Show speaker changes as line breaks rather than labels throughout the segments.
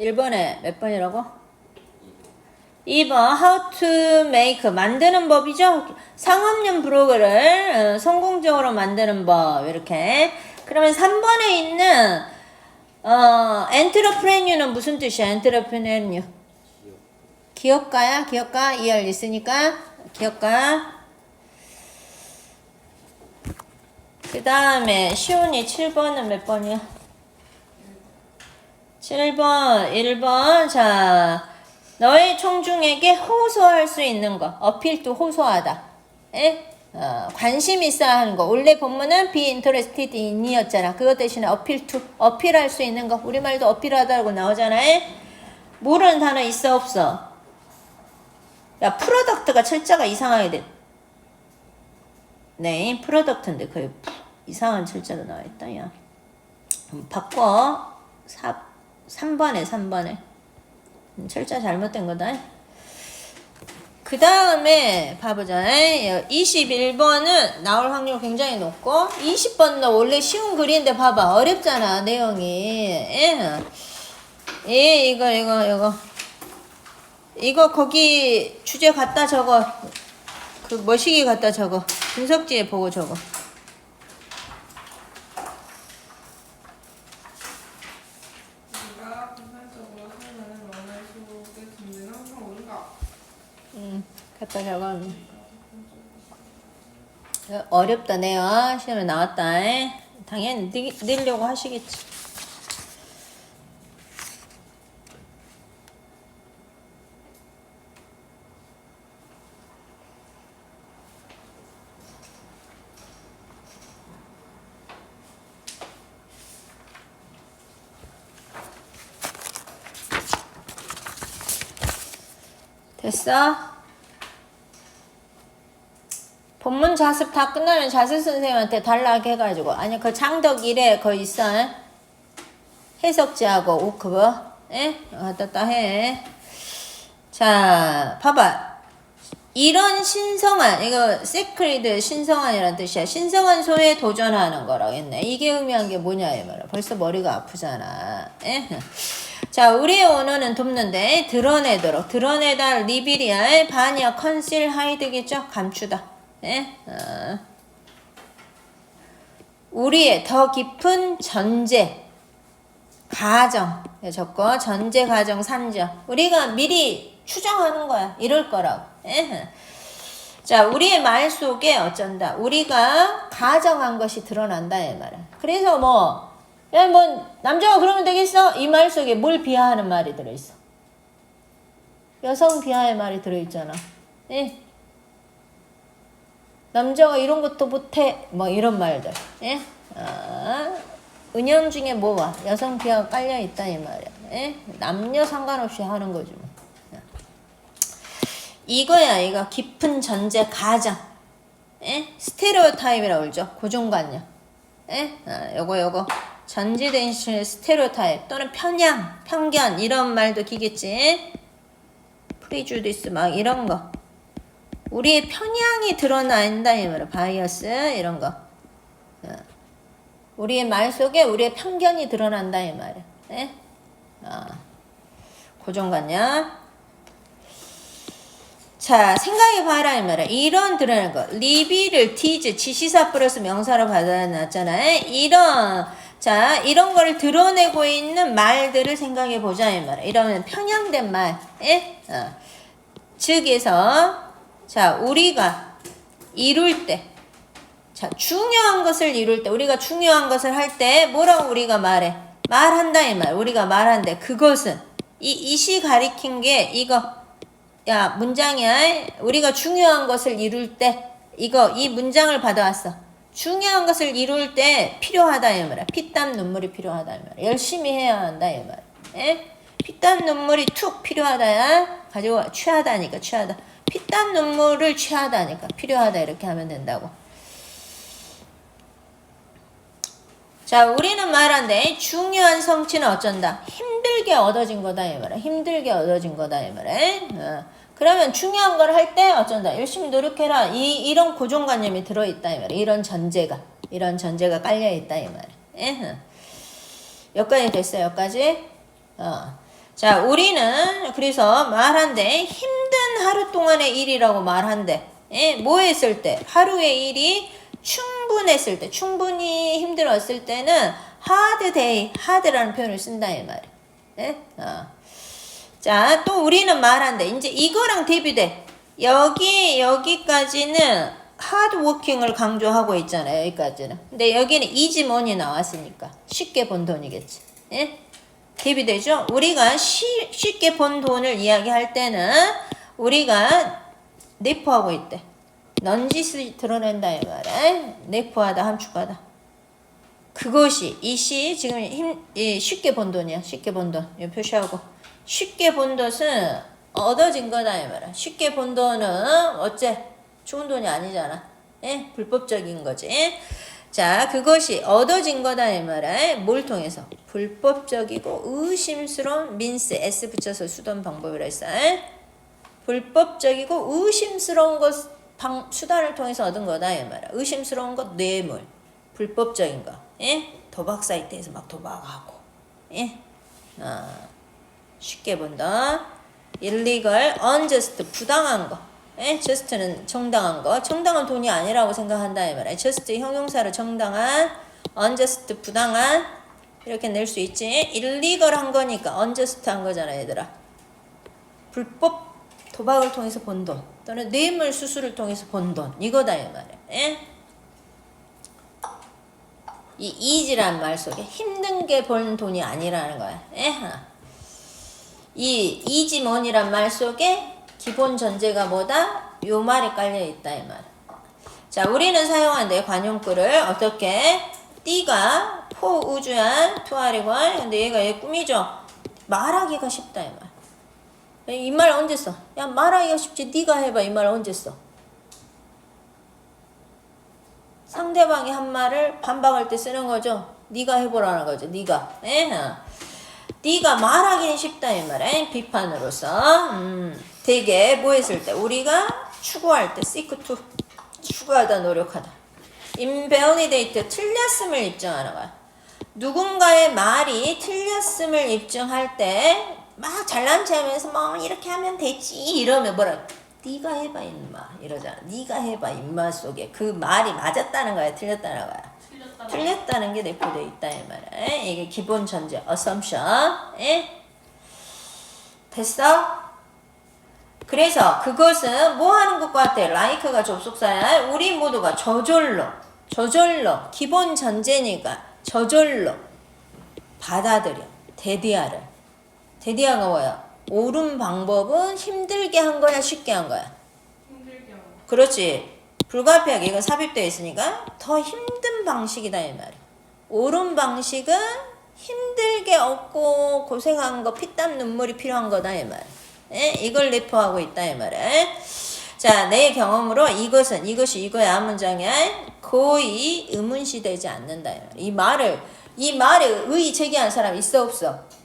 1번에 몇 번이라고? 2번 how to make 만드는 법이죠. 상업용 브로그를 어, 성공적으로 만드는 법 이렇게. 그러면 3번에 있는 어 엔트러프레뉴는 무슨 뜻이야? 엔트러프레뉴 기업가야? 기업가? ER 있으니까 기업가. 그 다음에 시온이 7번은 몇 번이야? 7번, 1번. 자, 너의 청중에게 호소할 수 있는 거. 어필도 호소하다. 에? 어, 관심 있어 하는 거. 원래 본문은 be interested in이었잖아. 그것 대신에 어필 to. 어필할 수 있는 거. 우리말도 어필하다고 나오잖아. 에? 모르는 단어 있어, 없어? 야, 프로덕트가 철자가 이상하게 돼. 네, 프로덕트인데 거의 이상한 철자로 나와 있다, 야. 음, 바꿔. 4, 3번에, 3번에. 음, 철자 잘못된 거다. 그 다음에 봐보자. 21번은 나올 확률 굉장히 높고 20번도 원래 쉬운 글인데 봐봐. 어렵잖아, 내용이. 예, 예 이거, 이거, 이거. 이거 거기 주제 갖다 적어. 그 머시기 갖다 적어. 분석지에 보고 적어.
우리가 분산적으로 사용하는 원어의 수록의 존재는 항상 옳은가?
응, 어, 어렵다, 내요. 시험에 나왔다. 에? 당연히 늘, 늘려고 하시겠지. 됐어? 본문 자습 다 끝나면 자습 선생님한테 달라고 해가지고 아니 그 장덕 1에 거 있어 에? 해석지하고 오 그거? 에? 따 해. 자 봐봐. 이런 신성한 이거 세크리드 신성한이라는 뜻이야. 신성한 소에 도전하는 거라고 했네. 이게 의미한 게 뭐냐 이 말이야. 벌써 머리가 아프잖아. 에? 자 우리의 언어는 돕는데 드러내도록. 드러내다 리비리아의 반이야 컨실 하이드겠죠? 감추다 예? 어. 우리의 더 깊은 전제 가정 예, 적고 전제 가정 산정 우리가 미리 추정하는 거야 이럴 거라고 예? 자 우리의 말 속에 어쩐다 우리가 가정한 것이 드러난다 이 말이야 그래서 뭐 야, 뭐, 남자가 그러면 되겠어? 이 말 속에 뭘 비하하는 말이 들어있어? 여성 비하의 말이 들어있잖아. 예? 남자가 이런 것도 못해. 뭐, 이런 말들. 예? 아, 은영 중에 뭐가? 여성 비하가 깔려 있다, 이 말이야. 예? 남녀 상관없이 하는 거지, 뭐. 이거야, 이거. 깊은 전제 가정. 예? 스테레오타입이라고 그러죠. 고정관념. 예? 아, 요거, 요거. 전제된 시 스테레오타입 또는 편향, 편견 이런 말도 기겠지. 프리주디스 막 이런 거. 우리의 편향이 드러난다 이 말이야. 바이어스 이런 거. 어. 우리의 말 속에 우리의 편견이 드러난다 이 말이야. 예? 어. 고정관념. 자, 생각해봐라, 이 말이야. 이런 드러나는 거. 리비를 티즈, 지시사 플러스 명사로 받아놨잖아요. 이런, 자, 이런 걸 드러내고 있는 말들을 생각해보자, 이 말이야. 이런 편향된 말, 예? 어. 즉에서, 자, 우리가 이룰 때, 자, 중요한 것을 이룰 때, 우리가 중요한 것을 할 때, 뭐라고 우리가 말해? 말한다, 이 말. 우리가 말한대. 그것은, 이, 이시 가리킨 게, 이거, 야, 문장이야. 우리가 중요한 것을 이룰 때, 이거, 이 문장을 받아왔어. 중요한 것을 이룰 때 필요하다, 이 말이야. 피땀 눈물이 필요하다, 이 말이야. 열심히 해야 한다, 이 말이야. 에? 피땀 눈물이 툭 필요하다야. 가지고 취하다니까, 취하다. 피땀 눈물을 취하다니까, 필요하다, 이렇게 하면 된다고. 자, 우리는 말한데 중요한 성취는 어쩐다. 힘들게 얻어진 거다 이 말이야. 힘들게 얻어진 거다 이 말이야. 어. 그러면 중요한 걸 할 때 어쩐다. 열심히 노력해라. 이 이런 고정관념이 들어 있다 이 말이야. 이런 전제가 이런 전제가 깔려 있다 이 말이야. 에? 어. 여기까지 됐어요. 여기까지. 어. 자, 우리는 그래서 말한대 힘든 하루 동안의 일이라고 말한대. 예, 뭐 했을 때? 하루의 일이 충분했을 때, 충분히 힘들었을 때는 hard day, hard라는 표현을 쓴다 이 말이야. 예? 어. 자, 또 우리는 말한대. 이제 이거랑 대비돼. 여기 여기까지는 working을 강조하고 있잖아요. 여기까지는. 근데 여기는 money 나왔으니까 쉽게 번 돈이겠지. 예? 대비되죠? 우리가 쉬, 쉽게 번 돈을 이야기할 때는 우리가 내포하고 있대. 넌짓을 드러낸다 이 말이야. 내포하다 함축하다. 그것이 이 시 지금 힘, 이 쉽게 번 돈이야. 쉽게 번 돈. 이 표시하고 쉽게 번 돈은 얻어진 거다 이 말이야. 쉽게 번 돈은 어째 좋은 돈이 아니잖아. 예? 불법적인 거지. 자, 그것이 얻어진 거다 이 말이야. 뭘 통해서? 불법적이고 의심스러운 민스 s 붙여서 수단 방법이라 했어. 예? 불법적이고 의심스러운 것 방, 수단을 통해서 얻은 거다 이 말이야. 의심스러운 것 뇌물, 불법적인 거, 예? 도박 사이트에서 막 도박하고, 예? 아, 쉽게 본다. illegal, unjust, 부당한 거. 예? just는 정당한 거. 정당한 돈이 아니라고 생각한다 이 말이야. just 형용사로 정당한, unjust 부당한 이렇게 낼 수 있지. illegal 한 거니까 unjust 한 거잖아 얘들아. 불법 도박을 통해서 번 돈 또는 뇌물 수수를 통해서 번 돈 이거다 이 말이야. 예? 이 이지란 말 속에 힘든 게 번 돈이 아니라는 거야. 예? 하나. 이 이지먼이란 말 속에 기본 전제가 뭐다? 요 말이 깔려 있다 이 말. 자, 우리는 사용한대 관용구를 어떻게? 띠가 포우주한 투아리관 근데 얘가 얘 꿈이죠. 말하기가 쉽다 이 말. 이 말 언제 써? 야 말하기가 쉽지 네가 해봐 이 말 언제 써? 상대방이 한 말을 반박할 때 쓰는 거죠. 네가 해보라는 거죠. 네가. 에? 어. 네가 말하기는 쉽다 이 말에 비판으로서 음, 되게 뭐 했을 때 우리가 추구할 때 seek to 추구하다 노력하다 invalidate 틀렸음을 입증하는 거야. 누군가의 말이 틀렸음을 입증할 때 막 잘난 체하면서 뭐 이렇게 하면 되지. 이러면 뭐라? 네가 해봐 임마. 이러잖아. 네가 해봐 임마 속에. 그 말이 맞았다는 거야? 틀렸다는 거야?
틀렸다.
틀렸다는 게 내포되어 있다 이 말이야 이게 기본 전제 assumption. 예? 됐어? 그래서 그것은 뭐 하는 것 같아? like가 접속사야? 우리 모두가 저절로 저절로 기본 전제니까 저절로 받아들여. 대디아를 대디아가 뭐야? 옳은 방법은 힘들게 한 거야 쉽게 한 거야?
힘들게.
그렇지. 불가피하게 이건 삽입되어 있으니까 더 힘든 방식이다 이 말이야. 옳은 방식은 힘들게 얻고 고생한 거 피땀 눈물이 필요한 거다 이 말. 예? 이걸 내포하고 있다 이 말이야. 자, 내 경험으로 이것은 이것이 이거야 문장이야. 거의 의문시 되지 않는다 이 말. 이 말을 이 말에 의의 제기한 사람 있어 없어?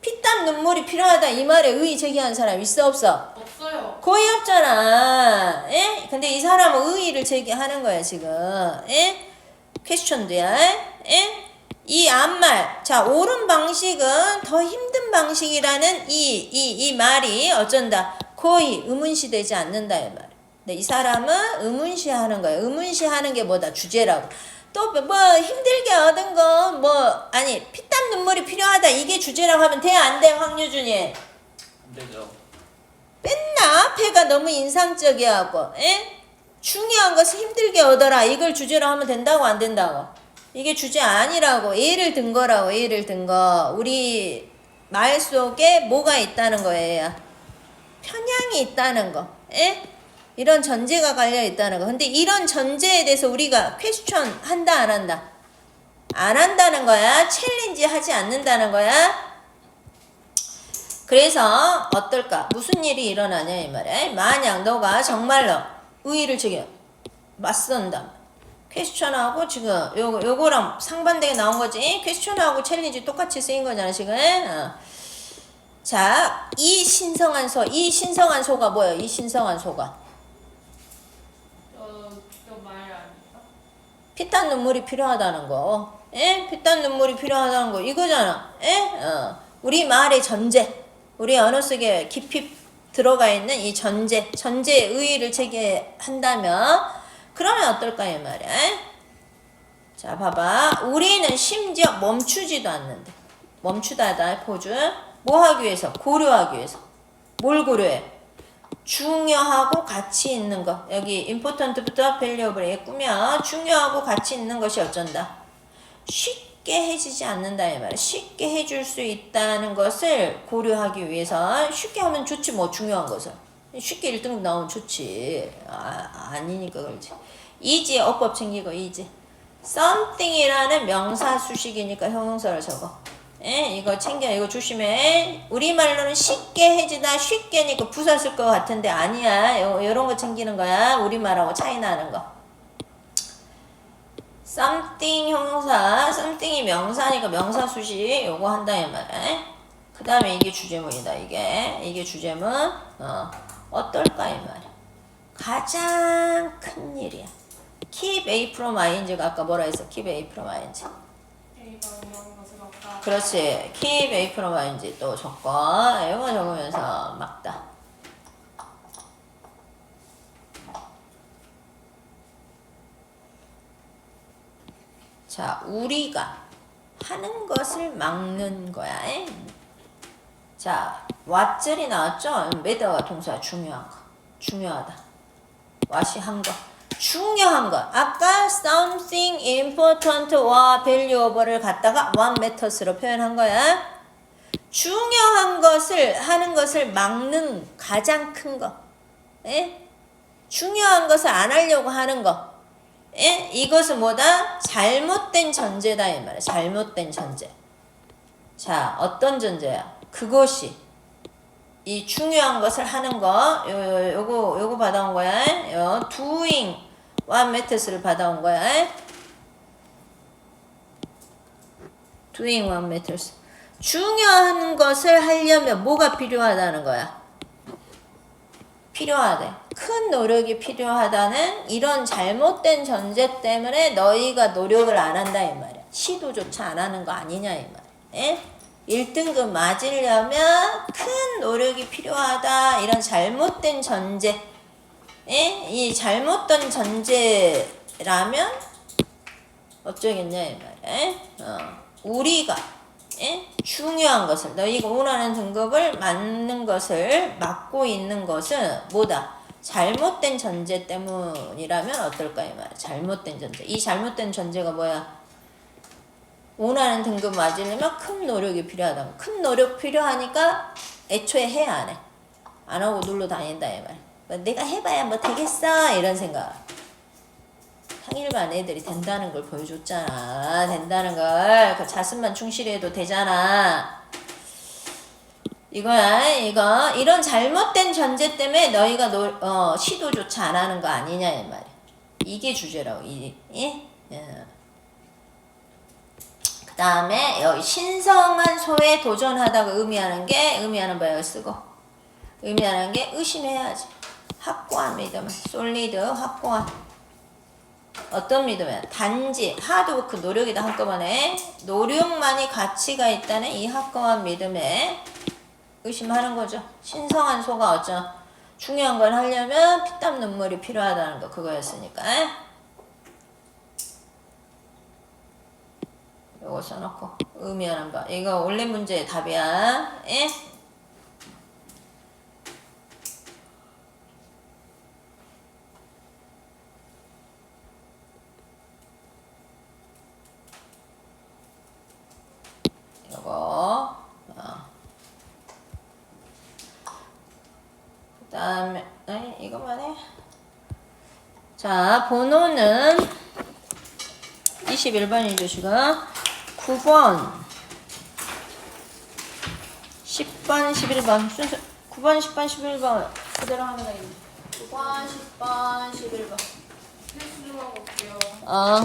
피땀 눈물이 필요하다 이 말에 의의 제기한 사람 있어 없어?
없어요.
거의 없잖아. 예? 근데 이 사람은 의의를 제기하는 거야, 지금. 예? 퀘스천도야. 예? 이 앞말. 자, 옳은 방식은 더 힘든 방식이라는 이, 이, 이 말이 어쩐다. 거의 의문시되지 않는다, 이 말. 근데 이 사람은 의문시하는 거야. 의문시하는 게 뭐다? 주제라고. 또 뭐 힘들게 얻은 거뭐 아니 피땀 눈물이 필요하다. 이게 주제라고 하면 돼? 안 돼 황유준이?
안 되죠.
맨날 앞에가 너무 인상적이하고 에? 중요한 것은 힘들게 얻어라. 이걸 주제로 하면 된다고 안 된다고? 이게 주제 아니라고. 예를 든 거라고 예를 든 거. 우리 말 속에 뭐가 있다는 거예요? 편향이 있다는 거. 에? 이런 전제가 깔려 있다는 거 근데 이런 전제에 대해서 우리가 퀘스천 한다 안 한다 안 한다는 거야 챌린지 하지 않는다는 거야 그래서 어떨까? 무슨 일이 일어나냐 이 말이야. 만약 너가 정말로 의의를 제기 맞선다. 퀘스천하고 지금 요거 요거랑 상반되게 나온 거지. 퀘스천하고 챌린지 똑같이 쓰인 거잖아 지금. 어. 자, 이 신성한 소, 이 신성한 소가 뭐예요? 이 신성한 소가
어, 저말 아닐까?
피땀 눈물이 필요하다는 거. 예? 피땀 눈물이 필요하다는 거 이거잖아. 예? 어. 우리 말의 전제, 우리 언어 속에 깊이 들어가 있는 이 전제, 전제의 의의를 제기한다면 그러면 어떨까 이 말이야. 자, 봐봐. 우리는 심지어 멈추지도 않는데. 멈추다다 포즈. 뭐 하기 위해서? 고려하기 위해서. 뭘 고려해? 중요하고 가치 있는 것. 여기 important부터 valuable에 꾸며 중요하고 가치 있는 것이 어쩐다. 쉽게 해지지 않는다 이 말이야. 쉽게 해줄 수 있다는 것을 고려하기 위해서 쉽게 하면 좋지 뭐 중요한 것을. 쉽게 1등 나오면 좋지. 아, 아니니까 그렇지. 이지 어법 챙기고 이지. something이라는 명사 수식이니까 형용사를 적어. 예, 이거 챙겨, 이거 조심해. 우리말로는 쉽게 해지다, 쉽게니까 부사 쓸 것 같은데 아니야. 요, 요런 거 챙기는 거야. 우리말하고 차이 나는 거. something 형용사, something이 명사니까 명사 수식 요거 한다 이 말이야. 그 다음에 이게 주제문이다. 이게 이게 주제문. 어, 어떨까 이 말이야. 가장 큰 일이야. keep A from ing가 아까 뭐라 했어? keep A from ing. 그렇지. keep A from ing 또 적고 이거 적으면서 막다. 자, 우리가 하는 것을 막는 거야. 에? 자, 왓절이 나왔죠? 매다가 동사 중요한 거. 중요하다. 왓이 한 거. 중요한 거. 아까 something important와 valuable을 갖다가 one matters로 표현한 거야. 중요한 것을 하는 것을 막는 가장 큰 거. 예? 중요한 것을 안 하려고 하는 거. 예? 이것은 뭐다? 잘못된 전제다 이 말이야. 잘못된 전제. 자, 어떤 전제야? 그것이 이 중요한 것을 하는 거, 요, 요, 요거, 요거 받아온 거야. 요, doing one methods를 받아온 거야. doing one methods. 중요한 것을 하려면 뭐가 필요하다는 거야? 필요하대. 큰 노력이 필요하다는 이런 잘못된 전제 때문에 너희가 노력을 안 한다 이 말이야. 시도조차 안 하는 거 아니냐 이 말이야. 예? 1등급 맞으려면 큰 노력이 필요하다. 이런 잘못된 전제. 예? 이 잘못된 전제라면 어쩌겠냐 이 말이야. 예? 어. 우리가 예? 중요한 것을 너희가 원하는 등급을 맞는 것을 막고 있는 것은 뭐다? 잘못된 전제 때문이라면 어떨까 이 말이야. 잘못된 전제. 이 잘못된 전제가 뭐야? 원하는 등급 맞으려면 큰 노력이 필요하다. 큰 노력 필요하니까 애초에 해안 해. 안 하고 눌러 다닌다 이 말. 뭐 내가 해봐야 뭐 되겠어 이런 생각. 상일반 애들이 된다는 걸 보여줬잖아. 된다는 걸. 그 자습만 충실해도 되잖아. 이거야, 이거. 이런 잘못된 전제 때문에 너희가 노, 어, 시도조차 안 하는 거 아니냐, 이 말이야. 이게 주제라고, 이, 예? 예. 그 다음에, 여기 신성한 소에 도전하다고 의미하는 게, 의미하는 바역을 쓰고, 의미하는 게 의심해야지. 확고한 믿음, 솔리드, 확고한. 어떤 믿음이야? 단지 하드워크 노력이다 한꺼번에 노력만이 가치가 있다는 이 확고한 믿음에 의심하는 거죠. 신성한 소가 어쩌 중요한 걸 하려면 피땀 눈물이 필요하다는 거 그거였으니까. 요거 써놓고 의미하는 바 이거 원래 문제의 답이야. 예? 요거 어. 그 다음에 아니 이거만 해. 자 번호는 21번이죠 지금. 9번. 10번 11번. 순서 9번 10번 11번. 그대로 하면 되겠네. 9번 10번 11번.
필수 좀 하고 올게요.
어